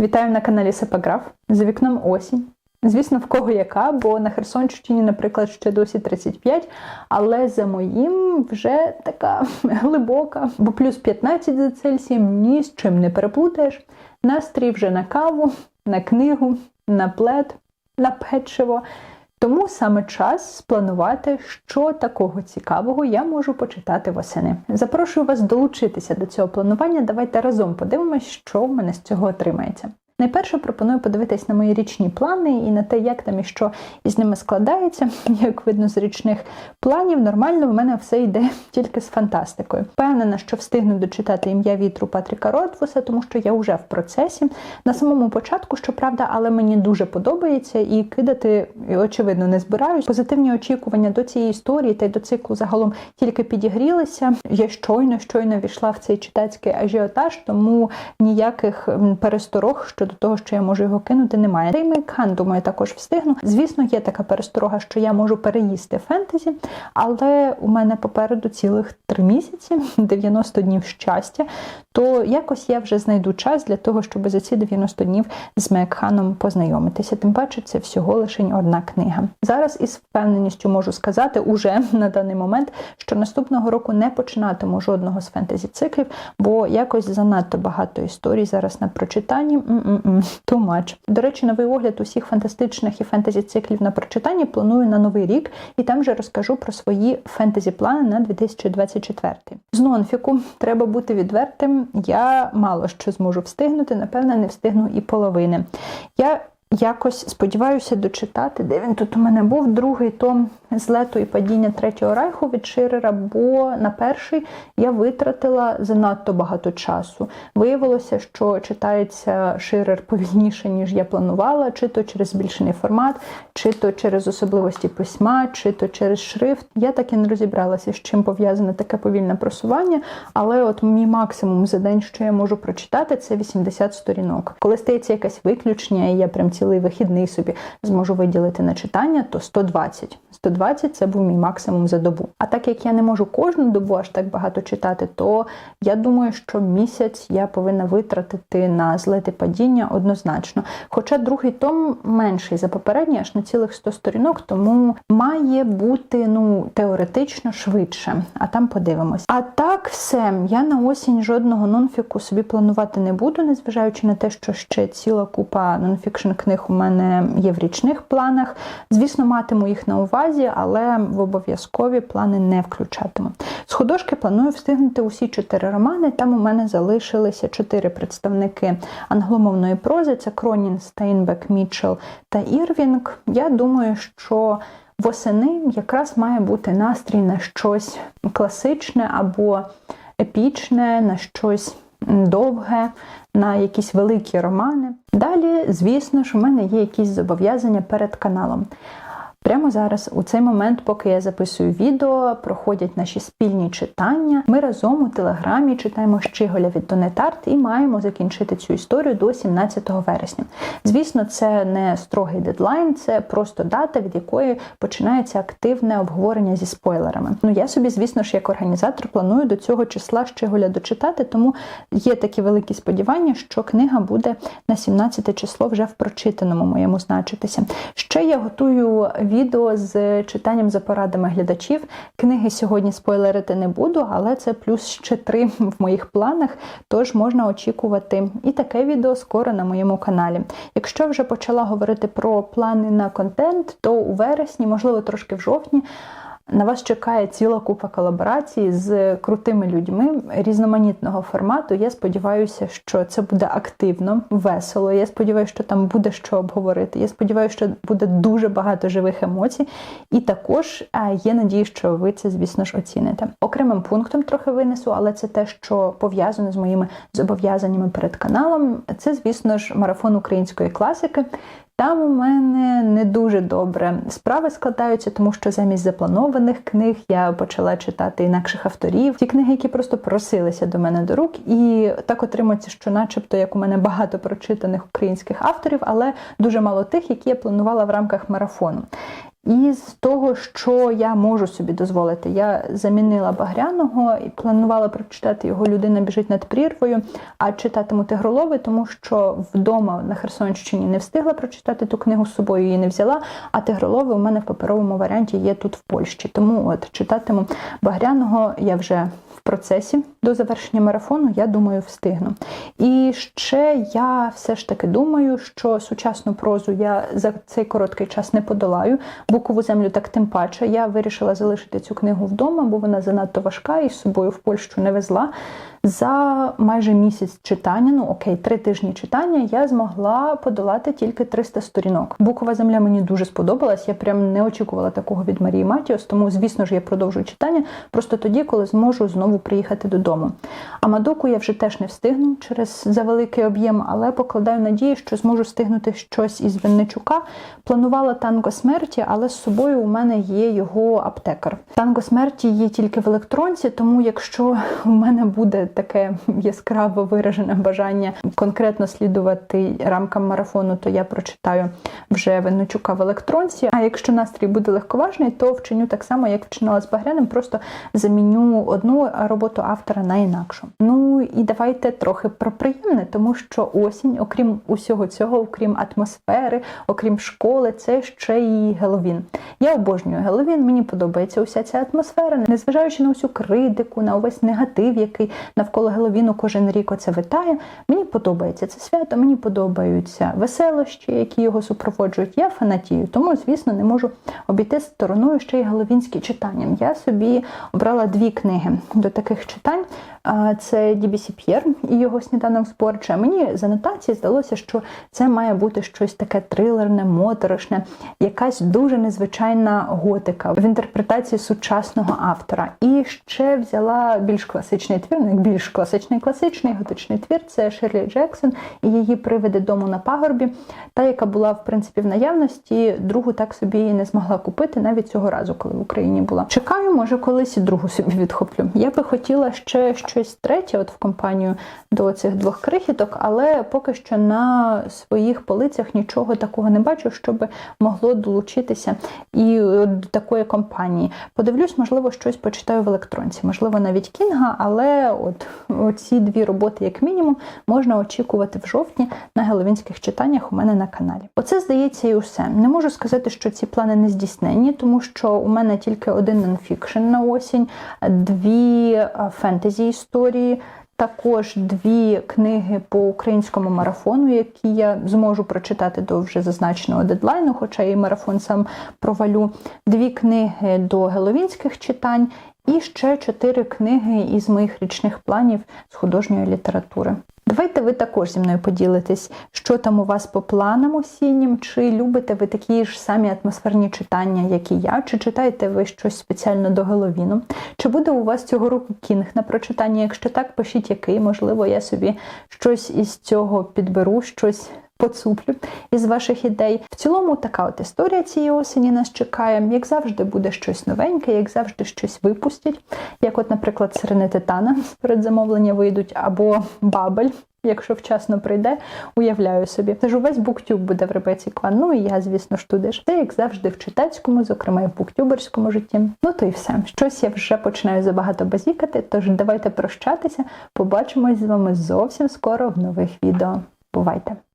Вітаю на каналі Сепаграф. За вікном осінь. Звісно, в кого яка, бо на Херсонщині, наприклад, ще досі 35, але за моїм вже така глибока, бо плюс 15 за Цельсієм ні з чим не переплутаєш. Настрій вже на каву, на книгу, на плед, на печиво. Тому саме час спланувати, що такого цікавого я можу почитати восени. Запрошую вас долучитися до цього планування. Давайте разом подивимось, що в мене з цього отримається. Найперше пропоную подивитись на мої річні плани і на те, як там і що із ними складається. Як видно з річних планів, нормально в мене все йде тільки з фантастикою. Впевнена, що встигну дочитати ім'я вітру Патріка Ротфуса, тому що я вже в процесі. На самому початку, щоправда, але мені дуже подобається і кидати, очевидно, не збираюсь. Позитивні очікування до цієї історії та й до циклу загалом тільки підігрілися. Я щойно щойно війшла в цей читацький ажіотаж, тому ніяких пересторог що до того, що я можу його кинути, немає. Реймейк Хан, думаю, також встигну. Звісно, є така пересторога, що я можу переїсти фентезі, але у мене попереду цілих три місяці, 90 днів щастя. То якось я вже знайду час для того, щоб за ці 90 днів з Мекханом познайомитися. Тим паче, це всього лише одна книга. Зараз із впевненістю можу сказати уже на даний момент, що наступного року не починатиму жодного з фентезі циклів, бо якось занадто багато історій зараз на прочитанні. Too much. До речі, новий огляд усіх фантастичних і фентезі циклів на прочитанні планую на новий рік, і там же розкажу про свої фентезі плани на 2024. З нонфіку треба бути відвертим. Я мало що зможу встигнути, напевне, не встигну і половини. Я якось сподіваюся дочитати, де він тут у мене був другий том злету і падіння третього райху від Ширера, бо на перший я витратила занадто багато часу. Виявилося, що читається Ширер повільніше, ніж я планувала, чи то через збільшений формат, чи то через особливості письма, чи то через шрифт. Я так і не розібралася, з чим пов'язане таке повільне просування, але от мій максимум за день, що я можу прочитати, це 80 сторінок. Коли стається якесь виключення, і я прям цілий вихідний собі зможу виділити на читання, то 120. 120 це був мій максимум за добу. А так як я не можу кожну добу аж так багато читати, то я думаю, що місяць я повинна витратити на злети падіння однозначно. Хоча другий том менший за попередній, аж на цілих 100 сторінок, тому має бути ну теоретично швидше. А там подивимось. А так, все, я на осінь жодного нонфіку собі планувати не буду, незважаючи на те, що ще ціла купа нонфікшн книг у мене є в річних планах. Звісно, матиму їх на увазі, але в обов'язкові плани не включатиму. З художки планую встигнути усі чотири романи. Там у мене залишилися чотири представники англомовної прози: це Кронін, Стейнбек, Мітчелл та Ірвінг. Я думаю, що восени якраз має бути настрій на щось класичне або епічне, на щось довге, на якісь великі романи. Далі, звісно ж, у мене є якісь зобов'язання перед каналом. Прямо зараз, у цей момент, поки я записую відео, проходять наші спільні читання. Ми разом у телеграмі читаємо Щиголя від Донетарт і маємо закінчити цю історію до 17 вересня. Звісно, це не строгий дедлайн, це просто дата, від якої починається активне обговорення зі спойлерами. Ну я собі, звісно ж, як організатор планую до цього числа Щиголя дочитати, тому є такі великі сподівання, що книга буде на 17 число вже в прочитаному моєму значитися. Ще я готую відео з читанням за порадами глядачів. Книги сьогодні спойлерити не буду, але це плюс ще три в моїх планах, тож можна очікувати і таке відео скоро на моєму каналі. Якщо вже почала говорити про плани на контент, то у вересні, можливо, трошки в жовтні. На вас чекає ціла купа колаборацій з крутими людьми різноманітного формату. Я сподіваюся, що це буде активно, весело. Я сподіваюся, що там буде що обговорити. Я сподіваюся, що буде дуже багато живих емоцій. І також є надія, що ви це, звісно ж, оціните. Окремим пунктом трохи винесу, але це те, що пов'язане з моїми зобов'язаннями перед каналом. Це, звісно ж, марафон української класики. Там у мене не дуже добре справи складаються, тому що замість запланованих книг я почала читати інакших авторів, ті книги, які просто просилися до мене до рук, і так отримується, що, начебто, як у мене багато прочитаних українських авторів, але дуже мало тих, які я планувала в рамках марафону. І з того, що я можу собі дозволити, я замінила Багряного і планувала прочитати його Людина біжить над прірвою, а читатиму Тигролови, тому що вдома на Херсонщині не встигла прочитати ту книгу з собою, її не взяла. А Тигролови у мене в паперовому варіанті є тут в Польщі. Тому от читатиму Багряного я вже процесі до завершення марафону, я думаю, встигну. І ще я все ж таки думаю, що сучасну прозу я за цей короткий час не подолаю. Букову землю так тим паче. Я вирішила залишити цю книгу вдома, бо вона занадто важка і з собою в Польщу не везла. За майже місяць читання, ну окей, три тижні читання, я змогла подолати тільки 300 сторінок. Букова земля мені дуже сподобалась. Я прям не очікувала такого від Марії Матіос, тому, звісно ж, я продовжую читання просто тоді, коли зможу знову приїхати додому. А Мадоку я вже теж не встигну через завеликий об'єм, але покладаю надію, що зможу встигнути щось із Винничука. Планувала танго смерті, але з собою у мене є його аптекар. Танго смерті є тільки в електронці, тому якщо у мене буде таке яскраво виражене бажання конкретно слідувати рамкам марафону, то я прочитаю вже Винничука в електронці. А якщо настрій буде легковажний, то вчиню так само, як вчинила з Багряним, просто заміню одну роботу автора на інакшу. Ну і давайте трохи про приємне, тому що осінь, окрім усього цього, окрім атмосфери, окрім школи, це ще і Геловін. Я обожнюю Геловін, мені подобається уся ця атмосфера, незважаючи на усю критику, на увесь негатив, який навколо Геловіну кожен рік оце витає. Мені подобається це свято, мені подобаються веселощі, які його супроводжують. Я фанатію, тому, звісно, не можу обійти стороною ще й геловінські читання. Я собі обрала дві книги до таких читань. Це Дібісі П'єр і його сніданок з. Мені з анотації здалося, що це має бути щось таке трилерне, моторошне, якась дуже незвичайна готика в інтерпретації сучасного автора. І ще взяла більш класичний твір, ну як більш класичний класичний готичний твір. Це Ширлі Джексон і її привиди дому на пагорбі. Та, яка була в принципі в наявності, другу так собі і не змогла купити навіть цього разу, коли в Україні була. Чекаю, може, колись і другу собі відхоплю. Я би хотіла ще щось третє, от в компанію до цих двох крихіток, але поки що на своїх полицях нічого такого не бачу, щоб могло долучитися і до такої компанії. Подивлюсь, можливо, щось почитаю в електронці, можливо, навіть Кінга, але от ці дві роботи, як мінімум, можна очікувати в жовтні на геловінських читаннях у мене на каналі. Оце здається і усе. Не можу сказати, що ці плани не здійсненні, тому що у мене тільки один нонфікшн на осінь, дві фентезі історії. Також дві книги по українському марафону, які я зможу прочитати до вже зазначеного дедлайну, хоча і марафон сам провалю. Дві книги до геловінських читань, і ще чотири книги із моїх річних планів з художньої літератури. Давайте ви також зі мною поділитесь, що там у вас по планам осіннім, чи любите ви такі ж самі атмосферні читання, як і я, чи читаєте ви щось спеціально до Геловіну? Чи буде у вас цього року кінг на прочитання? Якщо так, пишіть який, можливо, я собі щось із цього підберу, щось. Поцуплю із ваших ідей. В цілому, така от історія цієї осені нас чекає. Як завжди, буде щось новеньке, як завжди, щось випустять. Як, от, наприклад, сирени Титана з передзамовлення вийдуть, або Бабель, якщо вчасно прийде, уявляю собі. Тож увесь буктюб буде в ребеці клан. Ну і я, звісно ж, туди ж. Це як завжди в читацькому, зокрема і в буктюберському житті. Ну то і все. Щось я вже починаю забагато базікати, тож давайте прощатися. Побачимось з вами зовсім скоро в нових відео. Бувайте!